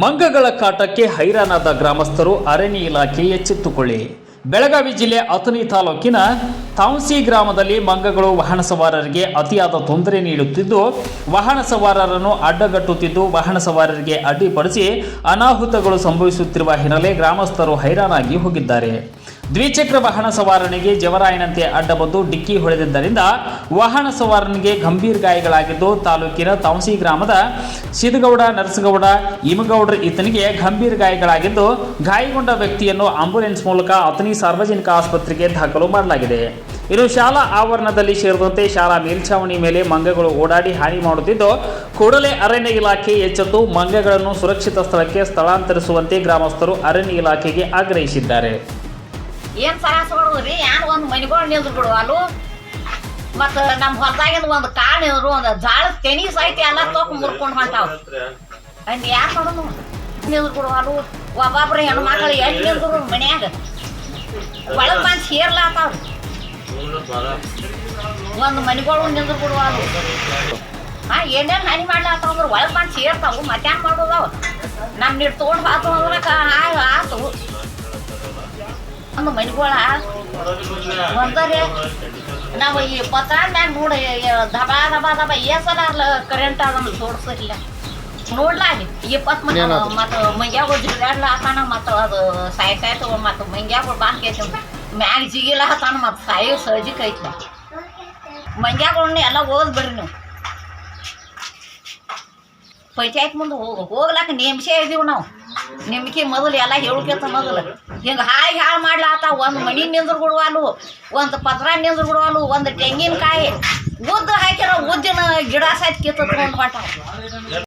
ಮಂಗಗಳ ಕಾಟಕ್ಕೆ ಹೈರಾಣಾದ ಗ್ರಾಮಸ್ಥರು ಅರಣ್ಯ ಇಲಾಖೆ ಎಚ್ಚೆತ್ತುಕೊಳ್ಳಿ. ಬೆಳಗಾವಿ ಜಿಲ್ಲೆ ಅಥಣಿ ತಾಲೂಕಿನ ತಾಂಸಿ ಗ್ರಾಮದಲ್ಲಿ ಮಂಗಗಳು ವಾಹನ ಸವಾರರಿಗೆ ಅತಿಯಾದ ತೊಂದರೆ ನೀಡುತ್ತಿದ್ದು, ವಾಹನ ಸವಾರರನ್ನು ಅಡ್ಡಗಟ್ಟುತ್ತಿದ್ದು, ವಾಹನ ಸವಾರರಿಗೆ ಅಡ್ಡಿಪಡಿಸಿ ಅನಾಹುತಗಳು ಸಂಭವಿಸುತ್ತಿರುವ ಹಿನ್ನೆಲೆ ಗ್ರಾಮಸ್ಥರು ಹೈರಾಣಾಗಿ ಹೋಗಿದ್ದಾರೆ. ದ್ವಿಚಕ್ರ ವಾಹನ ಸವಾರನಿಗೆ ಜವರಾಯನಂತೆ ಅಡ್ಡ ಬಂದು ಡಿಕ್ಕಿ ಹೊಡೆದಿದ್ದರಿಂದ ವಾಹನ ಸವಾರನಿಗೆ ಗಂಭೀರ ಗಾಯಗಳಾಗಿದ್ದು ತಾಲೂಕಿನ ತಾಂಸಿ ಗ್ರಾಮದ ಸಿದಗೌಡ ನರಸಗೌಡ ಇಮಗೌಡ್ರ ಈತನಿಗೆ ಗಂಭೀರ ಗಾಯಗಳಾಗಿದ್ದು ಗಾಯಗೊಂಡ ವ್ಯಕ್ತಿಯನ್ನು ಆಂಬ್ಯುಲೆನ್ಸ್ ಮೂಲಕ ಅತನಿ ಸಾರ್ವಜನಿಕ ಆಸ್ಪತ್ರೆಗೆ ದಾಖಲು ಮಾಡಲಾಗಿದೆ. ಇನ್ನು ಶಾಲಾ ಆವರಣದಲ್ಲಿ ಸೇರಿದಂತೆ ಶಾಲಾ ಮೇಲ್ಛಾವಣಿ ಮೇಲೆ ಮಂಗಗಳು ಓಡಾಡಿ ಹಾನಿ ಮಾಡುತ್ತಿದ್ದು, ಕೂಡಲೇ ಅರಣ್ಯ ಇಲಾಖೆ ಎಚ್ಚೆತ್ತು ಮಂಗಗಳನ್ನು ಸುರಕ್ಷಿತ ಸ್ಥಳಕ್ಕೆ ಸ್ಥಳಾಂತರಿಸುವಂತೆ ಗ್ರಾಮಸ್ಥರು ಅರಣ್ಯ ಇಲಾಖೆಗೆ ಆಗ್ರಹಿಸಿದ್ದಾರೆ. ಏನ್ ಸರಾಸ ಹೊಡೋದ್ರಿ ಯಾರು ಒಂದು ಮನಿಗಳು ನಿಲ್ದು ಬಿಡುವಲ್ಲು ಮತ್ತ ನಮ್ಮ ಹೊಲದಾಗಿಂದ ಒಂದು ಕಾಳು ನಿಲ್ರು ಒಂದು ಜಾಳ ತೆನಿ ಸಹಿತ ಎಲ್ಲ ಮುರ್ಕೊಂಡ್ ಮುರ್ಕೊಂಡು ಹೊಂಟಾವ. ಅಂದ್ ಯಾರು ನೋಡೋನು ನಿಲ್ದು ಬಿಡುವಲ್ಲು ಒಬ್ಬೊಬ್ರು ಮಕ್ಕಳು ಎಲ್ಲಿ ನಿಲ್ದ್ರು ಮನ್ಯಾಗ? ಒಳಗ್ ಬಂದು ಸೇರ್ಲಾತಾವ್. ಒಂದು ಮನಿಗಳು ನಿಲ್ದು ಬಿಡುವಲ್ಲು ಹಾ, ಏನೇನು ಹಾನಿ ಅಂದ್ರೆ ಒಳಗ್ ಬಂದು ಸೇರ್ತಾವು. ಮತ್ತ್ಯಾನ್ ಮಾಡೋದವ್ ನಮ್ಮ ನೀರು ತೊಗೊಂಡು ಹಾತು ಅಂದ್ರೆ ಕಾ- ಆ- ಆತು ಒಂದು ಮನಿಗಳ ಒಂದರೆ ನಾವು ಈ ಪತ್ರ ಮ್ಯಾಗ ನೋಡಿ ದಬಾ ದಬಾ ದಬಾ ಏಸಲ ಕರೆಂಟ್ ಅದನ್ನು ತೋರ್ಸಿರ್ಲಿಲ್ಲ ನೋಡ್ಲಾಗಿ ಇಪ್ಪತ್ತು ಮಂದಿ ಮತ್ತು ಮಂಗ್ಯಾಗ ಜಿಗಾಡ್ಲ ಹಾತಾನ ಮತ್ತು ಅದು ಸಾಯ್ ಸಾಯ್ತು ಮತ್ತು ಮಂಗ್ಯಾಗ ಬಾಂದ್ ಕೇಳ್ತ ಮ್ಯಾಗ ಜಿಗಿಲ ಹಾತಾನ ಮತ್ತು ಸಾಯೋ ಸಹಜಿಕ್ ಐತ್ಲ ಮಂಗ್ಯಾಗಳನ್ನ ಎಲ್ಲ ಓದ್ ಬರ್ರಿ ನೀವು ಪಂಚಾಯತ್ ಮುಂದೆ ಹೋಗಿ ಹೋಗ್ಲಾಕ ನೇಮಿಸೇ ಇದೀವಿ ನಾವು ನಿಮ್ಗೆ ಮೊದಲು ಎಲ್ಲ ಹೇಳ್ಕೇತ ಮೊದಲು ಹಿಂಗೆ ಹಾಯ್ ಹಾಳು ಮಾಡ್ಲಾತ ಒಂದು ಮಣಿ ನಿಂದ್ರು ಬಿಡುವಲ್ಲು ಒಂದು ಪತ್ರ ನಿಂದ್ರು ಬಿಡುವಲ್ಲು ಒಂದು ತೆಂಗಿನಕಾಯಿ ಉದ್ದು ಹಾಕಿರೋ ಉದ್ದಿನ ಗಿಡ ಸಹಿತ ಒಂದು ಹೊಂಟಾವ